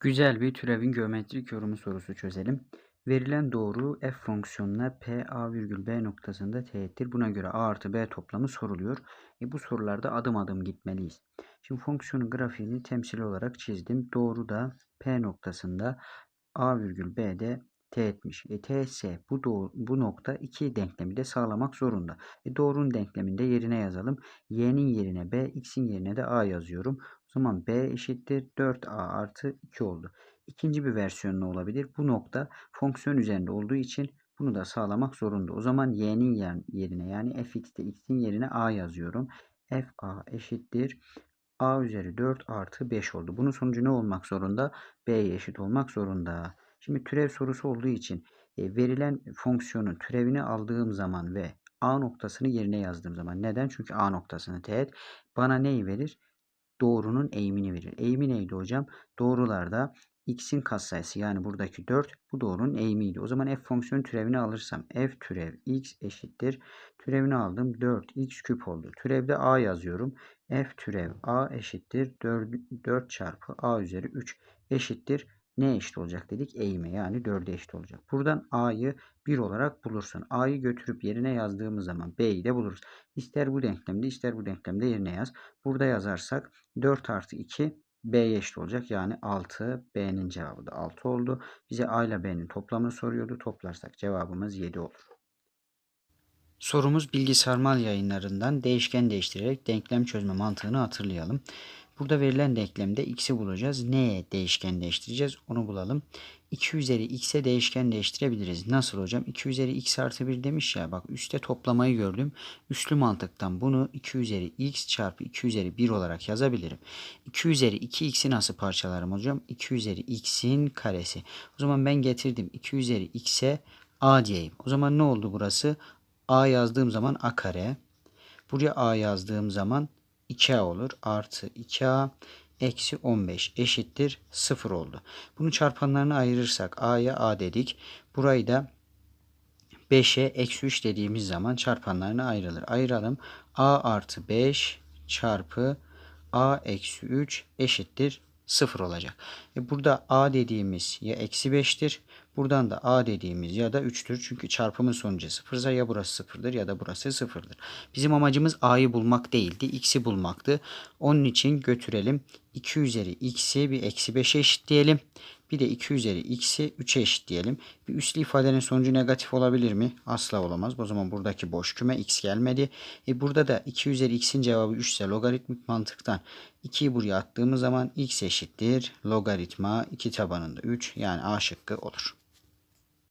Güzel bir türevin geometrik yorumu sorusu çözelim. Verilen doğru f fonksiyonuna p a virgül b noktasında teğettir. Buna göre a artı b toplamı soruluyor. E bu sorularda adım adım gitmeliyiz. Şimdi fonksiyonun grafiğini temsil olarak çizdim. Doğru da p noktasında a virgül b'de teğetmiş. E teğetse bu, doğru, bu nokta iki denklemi de sağlamak zorunda. E doğrunun denkleminde yerine yazalım. y'nin yerine b, x'in yerine de a yazıyorum. O zaman b eşittir 4a artı 2 oldu. İkinci bir versiyon ne olabilir? Bu nokta fonksiyon üzerinde olduğu için bunu da sağlamak zorunda. O zaman y'nin yerine yani fx'te x'in yerine a yazıyorum. fa eşittir a üzeri 4 artı 5 oldu. Bunun sonucu ne olmak zorunda? b'ye eşit olmak zorunda. Şimdi türev sorusu olduğu için e, verilen fonksiyonun türevini aldığım zaman ve a noktasını yerine yazdığım zaman. Neden? Çünkü a noktasını teğet bana neyi verir? Doğrunun eğimini verir. Eğimi neydi hocam? Doğrularda x'in katsayısı yani buradaki 4 bu doğrunun eğimiydi. O zaman f fonksiyonu türevini alırsam f türev x eşittir. Türevini aldım 4x küp oldu. Türevde a yazıyorum. f türev a eşittir 4, 4 çarpı a üzeri 3 eşittir ne eşit olacak dedik? Eğime yani 4'e eşit olacak. Buradan a'yı 1 olarak bulursun. a'yı götürüp yerine yazdığımız zaman b'yi de buluruz. İster bu denklemde ister bu denklemde yerine yaz. Burada yazarsak 4 artı 2 B'ye eşit olacak. Yani 6. B'nin cevabı da 6 oldu. Bize A ile B'nin toplamını soruyordu. Toplarsak cevabımız 7 olur. Sorumuz Bilgi Sarmal yayınlarından değişken değiştirerek denklem çözme mantığını hatırlayalım. Burada verilen denklemde x'i bulacağız. Neye değişken değiştireceğiz? Onu bulalım. 2 üzeri x'e değişken değiştirebiliriz. Nasıl hocam? 2 üzeri x artı 1 demiş ya. Bak üstte toplamayı gördüm. Üslü mantıktan bunu 2 üzeri x çarpı 2 üzeri 1 olarak yazabilirim. 2 üzeri 2x'i nasıl parçalarım hocam? 2 üzeri x'in karesi. O zaman ben getirdim. 2 üzeri x'e a diyeyim. O zaman ne oldu burası? a yazdığım zaman a kare. Buraya a yazdığım zaman 2a olur. Artı 2a eksi 15 eşittir 0 oldu. Bunu çarpanlarını ayırırsak a'ya a dedik. Burayı da 5'e eksi 3 dediğimiz zaman çarpanlarını ayrılır. Ayıralım. a artı 5 çarpı a eksi 3 eşittir 0 olacak. E burada a dediğimiz ya eksi 5'tir. Buradan da a dediğimiz ya da 3'tür. Çünkü çarpımın sonucu 0'sa ya burası 0'dır ya da burası 0'dır. Bizim amacımız a'yı bulmak değildi. x'i bulmaktı. Onun için götürelim. 2 üzeri x'i bir eksi 5'e eşitleyelim. Bir de 2 üzeri x'i 3'e eşitleyelim. Bir üslü ifadenin sonucu negatif olabilir mi? Asla olamaz. O zaman buradaki boş küme x gelmedi. E burada da 2 üzeri x'in cevabı 3 ise logaritmik mantıktan 2'yi buraya attığımız zaman x eşittir. Logaritma 2 tabanında 3 yani A şıkkı olur.